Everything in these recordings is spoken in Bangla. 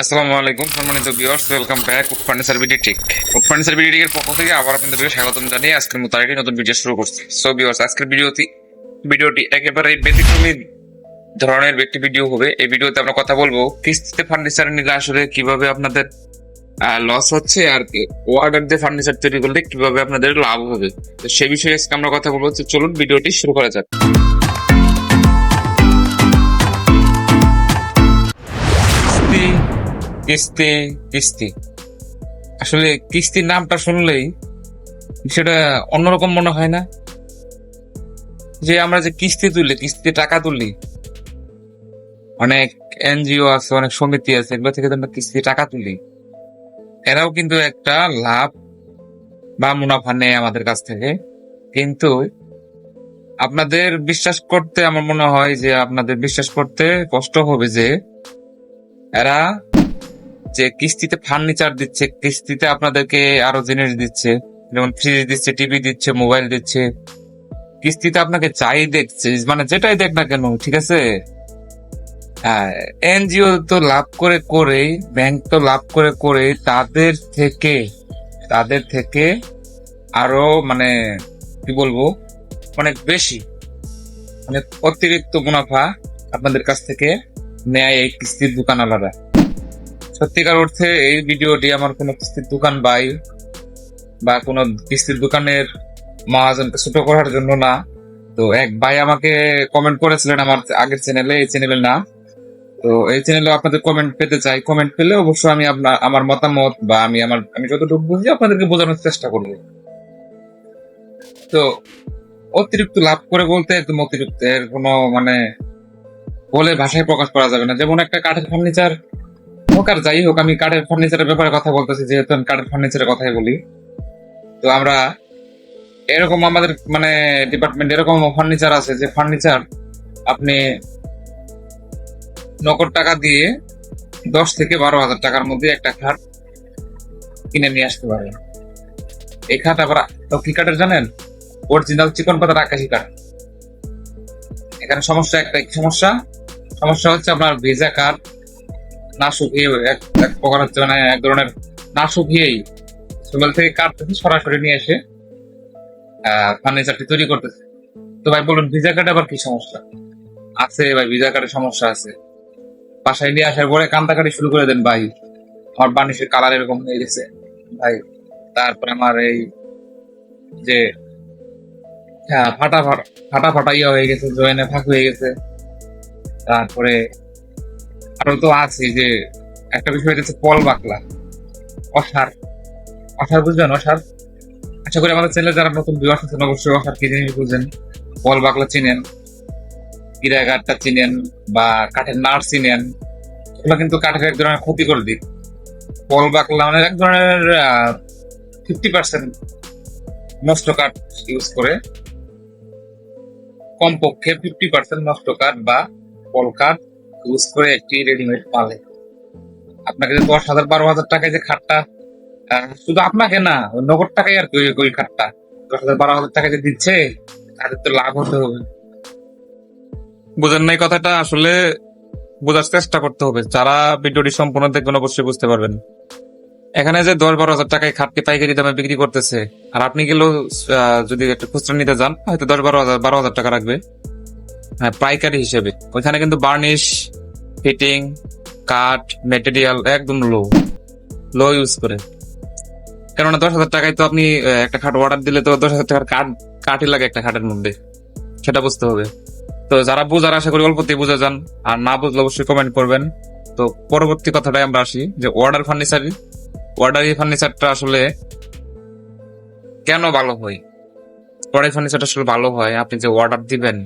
আসসালামু আলাইকুম, সম্মানিত ভিউয়ার্স ওয়েলকাম ব্যাক পক্ষ থেকে আবার স্বাগতম জানিয়ে আজকের মতো আরেকটি নতুন ভিডিও শুরু করছি। সো ভিউয়ার্স আজকের ভিডিওটি ভিডিওটি একেবারে ব্যতিক্রমী ধরনের একটি ভিডিও হবে। এই ভিডিওতে আমরা কথা বলব কিস্তিতে ফার্নিচার নিলে আসলে কীভাবে আপনাদের লস হচ্ছে আর ওয়ার্ডার দিয়ে ফার্নিচার তৈরি করলে কীভাবে আপনাদের লাভ হবে। তো সে বিষয়ে আজকে আমরা কথা বলব। চলুন ভিডিওটি শুরু করা যাক। কিস্তি কিস্তি। আসলে কিস্তির নামটা শুনলেই সেটা অন্যরকম মনে হয় না? যে আমরা যে কিস্তি তুলি কিস্তি টাকা তুলি, অনেক এনজিও আছে, অনেক সমিতি আছে, এগুলো থেকে আমরা কিস্তি টাকা তুলি। এরাও কিন্তু একটা লাভ বা মুনাফা নেয় আমাদের কাছ থেকে। কিন্তু আপনাদের বিশ্বাস করতে আমার মনে হয় যে আপনাদের বিশ্বাস করতে কষ্ট হবে যে এরা যে কিস্তিতে ফার্নিচার দিচ্ছে, কিস্তিতে আপনাদেরকে আরও জিনিস দিচ্ছে, যেমন ফ্রিজ দিচ্ছে টিভি দিচ্ছে মোবাইল দিচ্ছে। কিস্তিতে আপনাকে চাই দেখছে মানে যেটাই দেখ না কেন, ঠিক আছে? এনজিও তো লাভ করে করে ব্যাংক তো লাভ করে করে তাদের থেকে তাদের থেকে আরও মানে কি বলব, অনেক বেশি মানে অতিরিক্ত মুনাফা আপনাদের কাছ থেকে নেয় এই কিস্তির দোকান আলাদা সত্যিকার অর্থে এই ভিডিওটি আমার কোনো কিস্তির দোকান বাই বা কোনো কিস্তির দোকানের মহাজনকে ছোট করার জন্য না। তো এক ভাই আমাকে কমেন্ট করেছিলেন আমার আগের চ্যানেলে এই চ্যানেলে না তো এই চ্যানেলে আপনাদের কমেন্ট পেতে চাই। কমেন্ট পেলে অবশ্যই আমি আপনার আমার মতামত বা আমি আমার, আমি যতটুকু বুঝি আপনাদেরকে বোঝানোর চেষ্টা করব। তো অতিরিক্ত লাভ করে বলতে একদম অতিরিক্ত। এর কোনো মানে বলে ভাষায় প্রকাশ করা যাবে না। যেমন একটা কাঠের ফার্নিচার হোক আর যাই হোক, আমি কাঠের ফার্নিচারের ব্যাপারে কথা বলতেছি, যেহেতু আমি কাঠের ফার্নিচারের কথাই বলি। তো আমরা এরকম আমাদের মানে ডিপার্টমেন্ট এরকম ফার্নিচার আছে যে ফার্নিচার আপনি নগদ টাকা দিয়ে দশ থেকে বারো হাজার টাকার মধ্যে একটা খাট কিনে নিয়ে আসতে পারবেন এই খাট আবার, তো কি কাঠের জানেন? অরিজিনাল চিকন পাতার আকাশি কাঠ। এখানে সমস্যা একটা সমস্যা সমস্যা হচ্ছে আপনার ভিজা কাঠ না শুকিয়ে এক এক প্রকার হচ্ছে মানে এক ধরনের না শুকিয়েই সুবেল থেকে কাটতেছে সরাসরি নিয়ে এসে ফার্নিচারটি তৈরি করতেছে। তো ভাই বলুন, ভিজা কাঠে আবার কি সমস্যা? আছে ভাই, ভিজা কাঠের সমস্যা আছে। বাসায় নিয়ে আসার পরে কান্দাকাটি শুরু করে দেন ভাই। আমার বানিশের কালার এরকম হয়ে গেছে। ভাই, তারপরে আমার এই যে হ্যাঁ ফাটা ফাটা ফাটা ফাটা ইয়ে হয়ে গেছে, জয়েনে ফাঁক হয়ে গেছে। তারপরে আরও তো আছে যে একটা বিষয় হচ্ছে পল বাকলা। অসার। অসার বুঝবেন, অসার? আশা করি আমাদের চ্যানেলে যারা নতুন বিবাহ আছেন, অবশ্যই অসার কি জিনিস বুঝেন পল বাকলা চিনেন কিরাঘাটটা চিনেন, বা কাঠের নার চিনেন এগুলো কিন্তু কাঠের এক ধরনের ক্ষতিকর দিক। পল বাকলা মানে এক ধরনের ফিফটি পার্সেন্ট নষ্ট কাঠ ইউজ করে। কমপক্ষে ফিফটি পার্সেন্ট নষ্ট কাঠ বা পল কাঠ ইউজ করে একটি রেডিমেড পালে। আপনাকে দশ হাজার, বারো হাজার টাকায় যে খাটটা শুধু আপনাকে না, নগদ টাকাই আর কি ওই- খাটটা। দশ হাজার, বারো হাজার টাকা যে দিচ্ছে, তাদের তো লাভ হতে হবে। বুঝেন নাই কথাটা, আসলে বোঝার চেষ্টা করতে হবে। যারা ভিডিওটি সম্পূর্ণ দেখবেন, অবশ্যই বুঝতে পারবেন। এখানে যে দশ, বারো হাজার টাকায় খাটটি পাইকারি দামে বিক্রি করতেছে, আর আপনি গেলেও যদি একটা খুচরা নিতে যান, হয়তো দশ, বারো হাজার বারো হাজার টাকা রাখবে। হ্যাঁ পাইকারি হিসেবে। ওইখানে কিন্তু বার্নিশ ফিটিং কাঠ মেটেরিয়াল একদম লো লো ইউজ করে। কেননা দশ হাজার টাকায় তো আপনি একটা খাট অর্ডার দিলে তো দশ হাজার টাকার কাঠ কাঠই লাগে একটা খাটের মধ্যে। সেটা বুঝতে হবে। তো যারা বুঝার আশা করি অল্পতেই বুঝে যান। আর না বুঝলে অবশ্যই কমেন্ট করবেন। তো পরবর্তী কথাটাই আমরা আসি যে অর্ডার ফার্নিচার অর্ডারি ফার্নিচারটা আসলে কেন ভালো হয়? অর্ডার ফার্নিচারটা আসলে ভালো হয়, আপনি যে অর্ডার দিবেন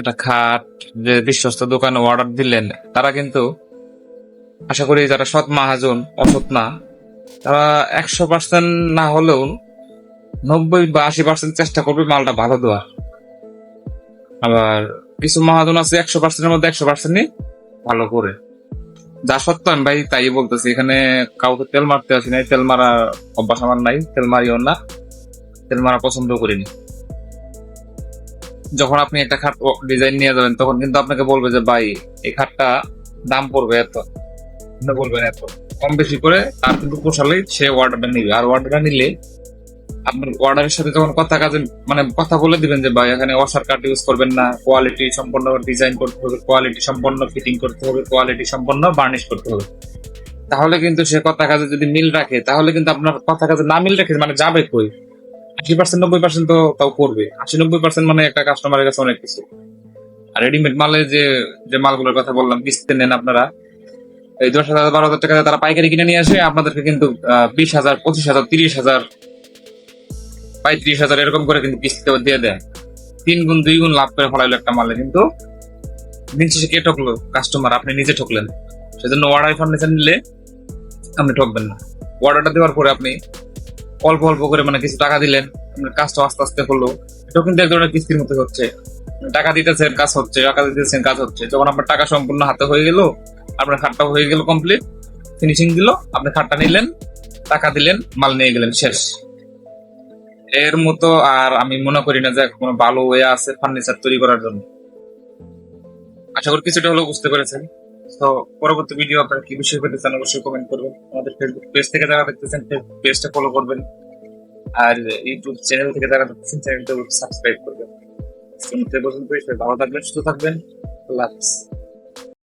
একটা খাট, যে বিশ্বস্ত দোকানে অর্ডার দিলেন, তারা কিন্তু আশা করি যারা সৎ মাহাজন, অসৎ না, তারা একশো পার্সেন্ট না হলেও নব্বই বা আশি পার্সেন্ট চেষ্টা করবে মালটা ভালো দেওয়ার। আবার কিছু মহাজন আছে একশো পার্সেন্টের মধ্যে একশো পার্সেন্টই ভালো করে। যা সত্য, আমি ভাই তাই বলতেছি, এখানে কাউকে তেল মারতে আসি নাই, তেল মারা অভ্যাস আমার নাই, তেল মারিও না, তেল মারা পছন্দ করিনি। যখন আপনি একটা খাট ডিজাইন নিয়ে যাবেন, তখন কিন্তু আপনাকে বলবে যে, ভাই, এই খাটটা দাম পড়বে এত। বলবেন এত। কম বেশি করে তার কিন্তু পোষালে সে অর্ডারটা নিবে। আর অর্ডারটা নিলে আপনার অর্ডারের সাথে যখন কথা কাজে মানে কথা বলে দিবেন যে, ভাই, এখানে ওয়াশার কার্ড ইউজ করবেন না। কোয়ালিটি সম্পন্ন ডিজাইন করতে হবে। কোয়ালিটি সম্পন্ন ফিটিং করতে হবে। কোয়ালিটি সম্পন্ন বার্নিশ করতে হবে। তাহলে কিন্তু সে কথা কাজে যদি মিল রাখে, তাহলে কিন্তু আপনার কথা কাজে না মিল রাখে মানে যাবে কই? আশি পার্সেন্ট নব্বই পার্সেন্ট তো তাও করবে। আশি, নব্বই পার্সেন্ট মানে একটা কাস্টমারের কাছে অনেক কিছু। আর রেডিমেড মালে যে যে মালগুলোর কথা বললাম নেন আপনারা, এই দশ হাজার, বারো হাজার টাকা তারা পাইকারি কিনে নিয়ে আসে, আপনাদেরকে কিন্তু বিশ হাজার, পঁচিশ হাজার, তিরিশ হাজার, পঁয়ত্রিশ হাজার এরকম করে কিন্তু দিয়ে দেয়। তিন গুণ, দুই গুণ লাভ করে ফলাইলো একটা মালে। কিন্তু দিন শেষে কে ঠকলো? কাস্টমার আপনি নিজে ঠকলেন। সেজন্য অর্ডার ফার্নিচার নিলে আপনি ঠকবেন না। অর্ডারটা দেওয়ার পরে আপনি অল্প অল্প করে মানে কিছু টাকা দিলেন কাজটা আস্তে আস্তে হলো। এটাও কিন্তু এক ধরনের কিস্তির মতো হচ্ছে। টাকা দিতেছেন, কাজ হচ্ছে, টাকা দিতেছেন, কাজ হচ্ছে। যখন আপনার টাকা সম্পূর্ণ হাতে হয়ে গেল, আপনার খাটটা হয়ে গেল কমপ্লিট ফিনিশিং দিল, আপনি খাটটা নিলেন, টাকা দিলেন, মাল নিয়ে গেলেন, শেষ। এর মতো আর আমি মনে করি না যে কোনো ভালো ওয়ে আছে ফার্নিচার তৈরি করার জন্য। আশা করি কিছুটা হলেও বুঝতে পেরেছেন। তো পরবর্তী ভিডিও আপনারা কি বিষয় পেতে চান অবশ্যই কমেন্ট করবেন। আমাদের ফেসবুক পেজ থেকে যারা দেখতেছেন ফেসবুক পেজটা ফলো করবেন। আর ইউটিউব চ্যানেল থেকে যারা দেখতেছেন চ্যানেলটা সাবস্ক্রাইব করবেন। পর্যন্তই। ভালো থাকবেন, সুস্থ থাকবেন। আল্লাহ হাফিজ।